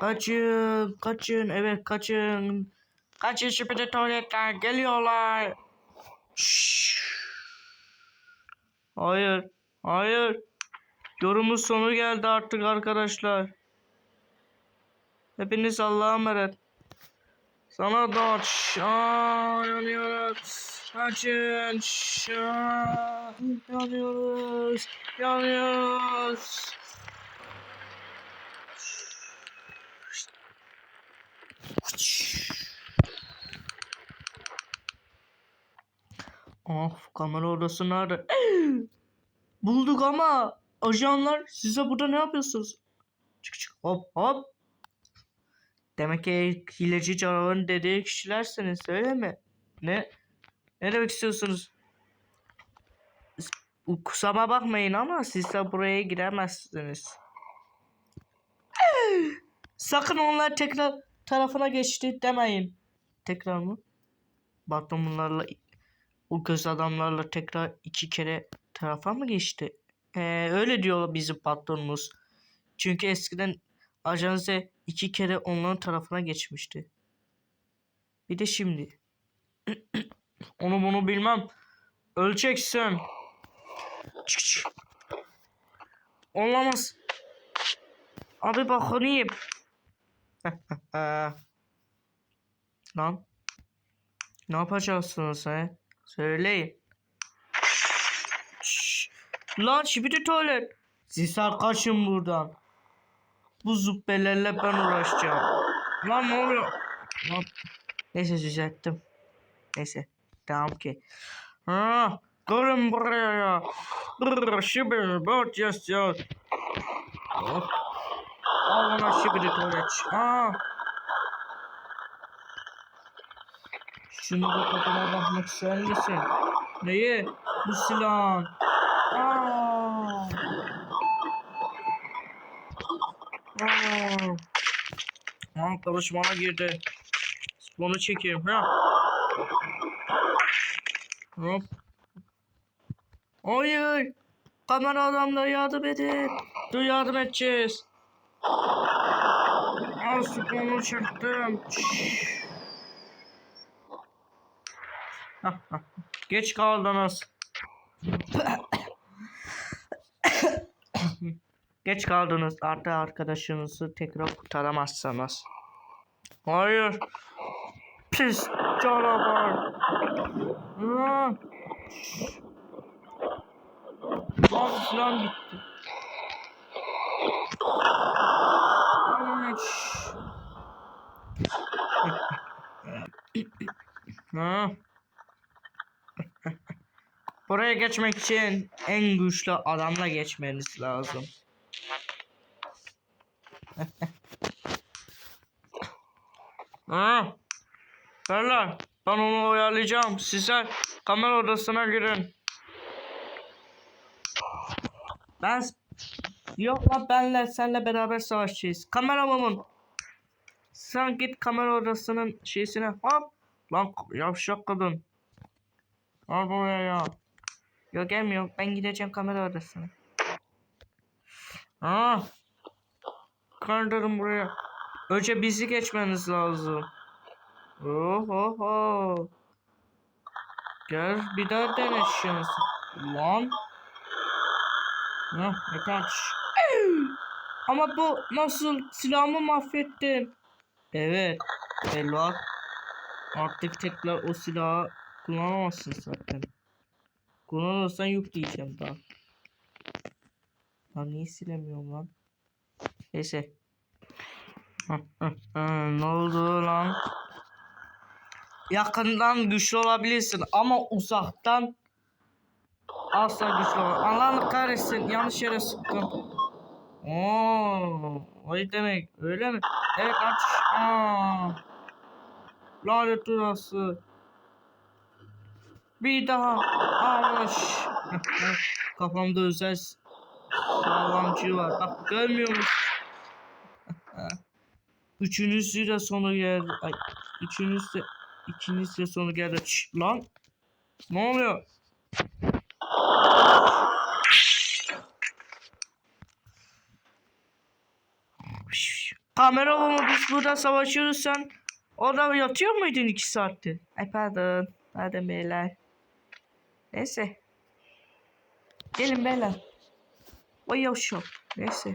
Kaçın, kaçın, evet kaçın. Kaçın şüpheli tuvaletler geliyorlar. Şşş. Hayır, hayır. Yorumun sonu geldi artık arkadaşlar. Hepiniz Allah'a emanet. Sana da şşş, aa, yanıyoruz. Kaçın. şşş, aa, yanıyoruz. Yanıyoruz. Of kamera odası nerede? Bulduk ama ajanlar size burada ne yapıyorsunuz? Çık çık hop hop. Demek ki hileci canavarın dediği kişilersiniz öyle mi? Ne? Ne demek istiyorsunuz? Kusama bakmayın ama siz de buraya giremezsiniz. Sakın onlar tekrar tarafına geçti demeyin. Tekrar mı? Baktım bunlarla o göz adamlarla tekrar iki kere tarafa mı geçti? Ee, öyle diyor bizim patronumuz. Çünkü eskiden ajanse iki kere onların tarafına geçmişti. Bir de şimdi. Onu bunu bilmem. Öleceksin. Çık çık. Olamaz. Abi bak onu yiyeyim. Lan. Ne yapacaksınız he? Söyleyin. Lan şibidi tuvalet. Sizler kaçın buradan. Bu züppelerle ben uğraşacağım. Lan ne oluyor? Lan. Neyse düzelttim. Neyse. Tamam ki. Ha, gelin buraya ya. Brr, şibidi böt ya. Hop. Al ona şibidi tuvalet. Ha. Şunu da tadına bakmak ister misin? Neyi? Bu silahın. Aa. Aa. Aa, karışmana girdi. Bunu çekeyim. Ha. Hop. Hayır. Kamera adamları yardım edin. Dur yardım edeceğiz. Al. Hah, hah. Geç kaldınız. Geç kaldınız. Artık arkadaşınızı tekrar kurtaramazsınız. Hayır. Pis canavar. Lan falan gitti. Ay, şş. Ha. Buraya geçmek için en güçlü adamla geçmeniz lazım. ha. Beyler ben onu oyalayacağım. Sizler kamera odasına girin. Ben Yok lan benle senle beraber savaşacağız. Kameramanın. Sen git kamera odasının şeysine hop. Lan yavşak kadın. Al buraya ya. Yok gelmiyor. Ben gideceğim kamera odasına. Ha. Kaldırın buraya. Önce bizi geçmeniz lazım. Oho. Gel bir daha dene şansı. Lan. Hah yeter. Ama bu nasıl silahımı mahvettin? Evet. Elvar. Artık tekrar o silahı kullanamazsın zaten. Kullanırsan yok diyeceğim daha. Lan niye silemiyorum lan? Neyse. Ne oldu lan? Yakından güçlü olabilirsin ama uzaktan asla güçlü ol. Allah kahretsin yanlış yere sıktım. Oo, o demek öyle mi? Evet aç. Aa. Lanet olası. Bir daha. Ağlaş. Kafamda özel sağlamcı var. Bak görmüyor musun? Üçünüzü de sonu geldi. Ay, üçünüz de ikiniz de sonu geldi. Şş, lan. Ne oluyor? Kamera olma biz burada savaşıyoruz sen orada yatıyor muydun iki saattir? Ay pardon. Pardon beyler. Neyse. Gelin beyler. O yavşak. Neyse.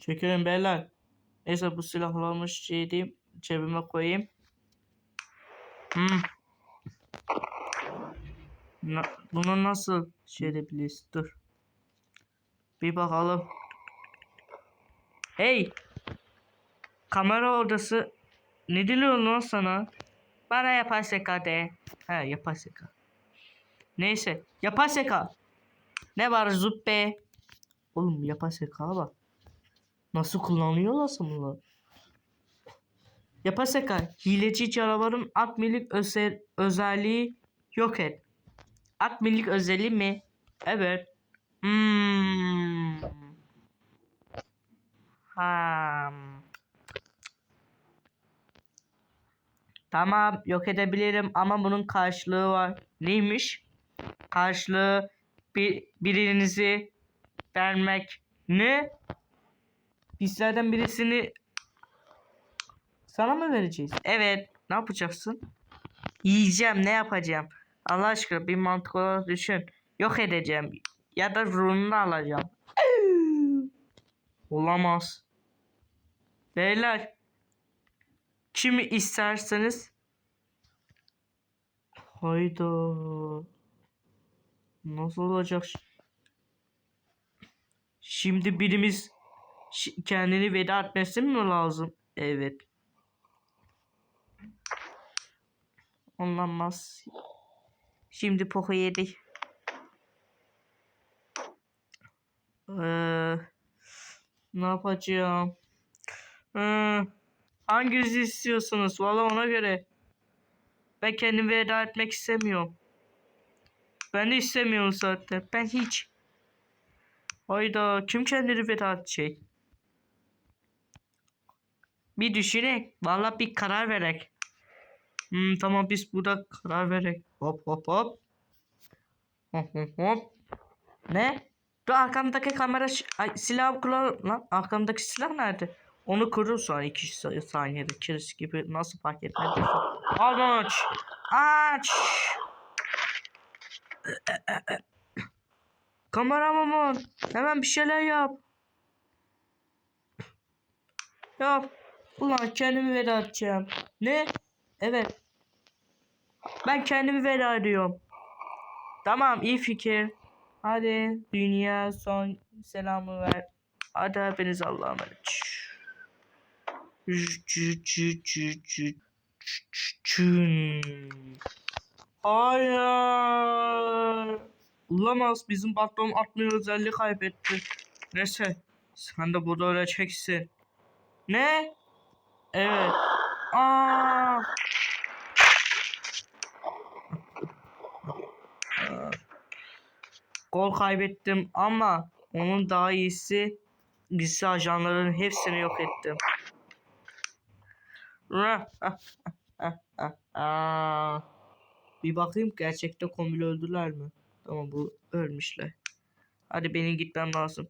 Çekelim beyler. Neyse bu silahlarımı şey diyeyim. Cebime koyayım. Hmm. Na, bunu nasıl şey edebiliriz? Dur. Bir bakalım. Hey! Kamera odası ne diliyor lan sana? Bana yapay zeka de. He yapay zeka. Neyse yapay zeka. Ne var züppe? Oğlum yapay zeka bak. Nasıl kullanıyorlar bunu? Yapay zeka. Hileci canavarın at milik özel, özelliği yok et. At milik özelliği mi? Evet. Hmm. Ha. Tamam yok edebilirim ama bunun karşılığı var. Neymiş? Karşılığı bir birinizi vermek. Ne? Bizlerden birisini sana mı vereceğiz? Evet. Ne yapacaksın? Yiyeceğim. Ne yapacağım? Allah aşkına bir mantık olarak düşün. Yok edeceğim. Ya da ruhunu alacağım. Olamaz. Beyler. Kimi isterseniz. Hayda. Nasıl olacak? Şimdi birimiz kendini veda etmesi mi lazım? Evet. Olamaz. Şimdi poku yedik. Ee, ne yapacağım? Ee, hanginizi istiyorsunuz? Valla ona göre. Ben kendimi veda etmek istemiyorum. Ben de istemiyorum zaten. Ben hiç. Hayda kim kendini veda edecek? Bir düşünek. Valla bir karar verek. Hmm, tamam biz burada karar verek. Hop hop hop. Hop hop hop. Ne? Dur arkamdaki kamera silah kullan lan arkamdaki silah nerede? Onu kurur sonra 2 sa- saniyede kiriz gibi nasıl fark. Al aç. Aç. Kameraman hemen bir şeyler yap. Yap. Ulan kendimi veda edeceğim. Ne? Evet. Ben kendimi veda ediyorum. Tamam iyi fikir. Hadi dünya son selamı ver. Hadi hepiniz Allah'a emanet. Cün. Hayır. Olamaz bizim patron atmıyor özelliği kaybetti. Neyse sen de burada öleceksin. Ne? Evet. Aa. Gol kaybettim ama onun daha iyisi gizli ajanların hepsini yok ettim. Ra- ah, ah, ah, ah. Bir bakayım gerçekten Komil'i öldüler mi? Tamam bu ölmüşler. Hadi benim gitmem lazım.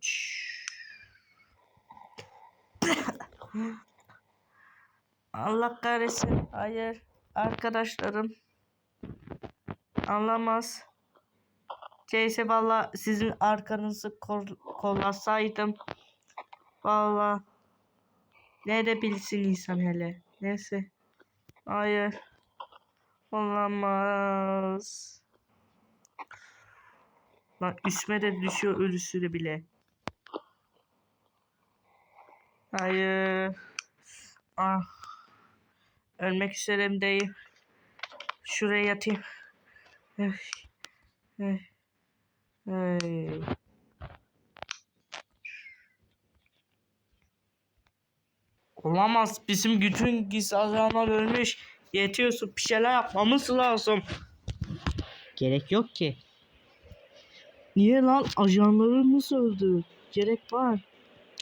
Allah kahretsin. Hayır. Arkadaşlarım. Anlamaz. Şeyse valla sizin arkanızı kol kollasaydım. Valla. Ne de bilsin insan hele. Neyse. Hayır. Olamaz. Lan üstüme de düşüyor ölüsü de bile. Hayır. Ah. Ölmek üzereyim değil. Şuraya yatayım. Ay. Ay. Ay. Olamaz. Bizim bütün gizli ajanlar ölmüş. Yetiyorsun. Bir şeyler yapmamız lazım. Gerek yok ki. Niye lan? Ajanlarımız öldü. Gerek var.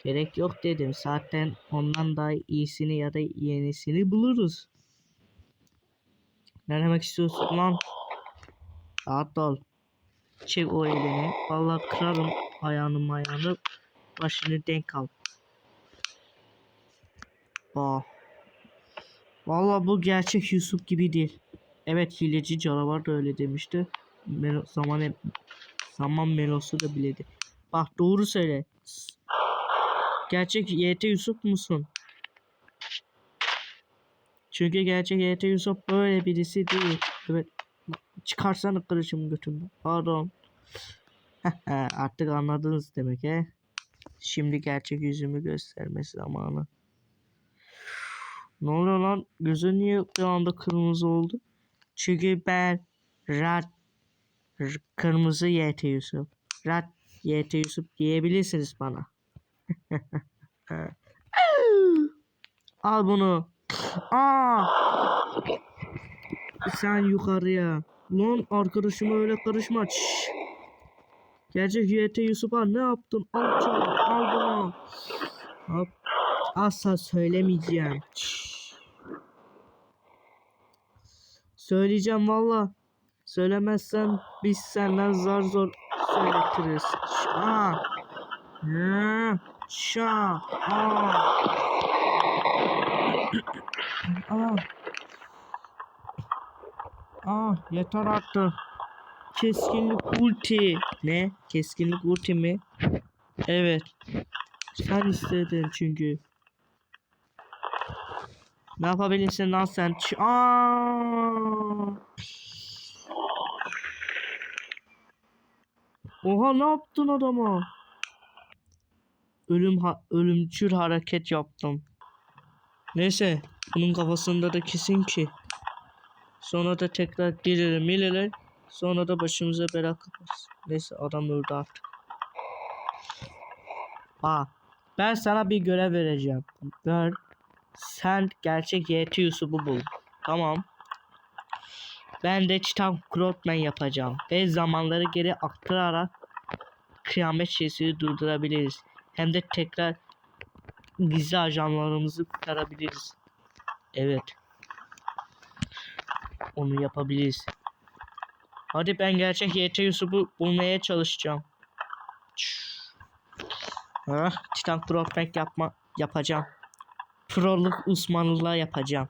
Gerek yok dedim. Zaten ondan daha iyisini ya da yenisini buluruz. Ne demek istiyorsun lan? Rahat ol. Çek o elini. Vallahi kırarım ayağını ayağını. başını denk al. Aa. Vallahi bu gerçek Yusuf gibi değil. Evet hileci canavar da öyle demişti. Melo, zaman zaman melosu da biledi. Bak doğru söyle. Gerçek YT Yusuf musun? Çünkü gerçek YT Yusuf böyle birisi değil. Evet. Çıkarsana kılıcımı götümden. Pardon. Artık anladınız demek he. Şimdi gerçek yüzümü göstermesi zamanı. Ne oluyor lan? Gözü niye bir anda kırmızı oldu? Çünkü ben Rat Kırmızı YT Yusuf. Rat YT Yusuf diyebilirsiniz bana. Al bunu. Aa! Sen yukarıya. Lan arkadaşıma öyle karışma. Şşş. Gerçek YT Yusuf'a ne yaptın? Al çabuk, al bunu. Hop. Asla söylemeyeceğim. Şşş. Söyleyeceğim valla. Söylemezsen biz senden zar zor söyletiriz. Şa. Aa. Aa. Aa yeter artık. Keskinlik ulti. Ne? Keskinlik ulti mi? Evet. Sen istedin çünkü. Ne yapabilirsin lan sen? Ç- Aa! Oha ne yaptın adama? Ölüm ha ölümcül hareket yaptım. Neyse bunun kafasında da kesin ki. Sonra da tekrar gelir mileler. Sonra da başımıza bela kaparız. Neyse adam öldü artık. Aa, ben sana bir görev vereceğim. Ver. Sen gerçek YT Yusuf'u bul. Tamam. Ben de Titan Crotman yapacağım. Ve zamanları geri aktararak kıyamet şeysini durdurabiliriz. Hem de tekrar gizli ajanlarımızı kurtarabiliriz. Evet. Onu yapabiliriz. Hadi ben gerçek YT Yusuf'u bulmaya çalışacağım. Ha, Titan Crotman yapma yapacağım. Proluk uzmanlığı yapacağım.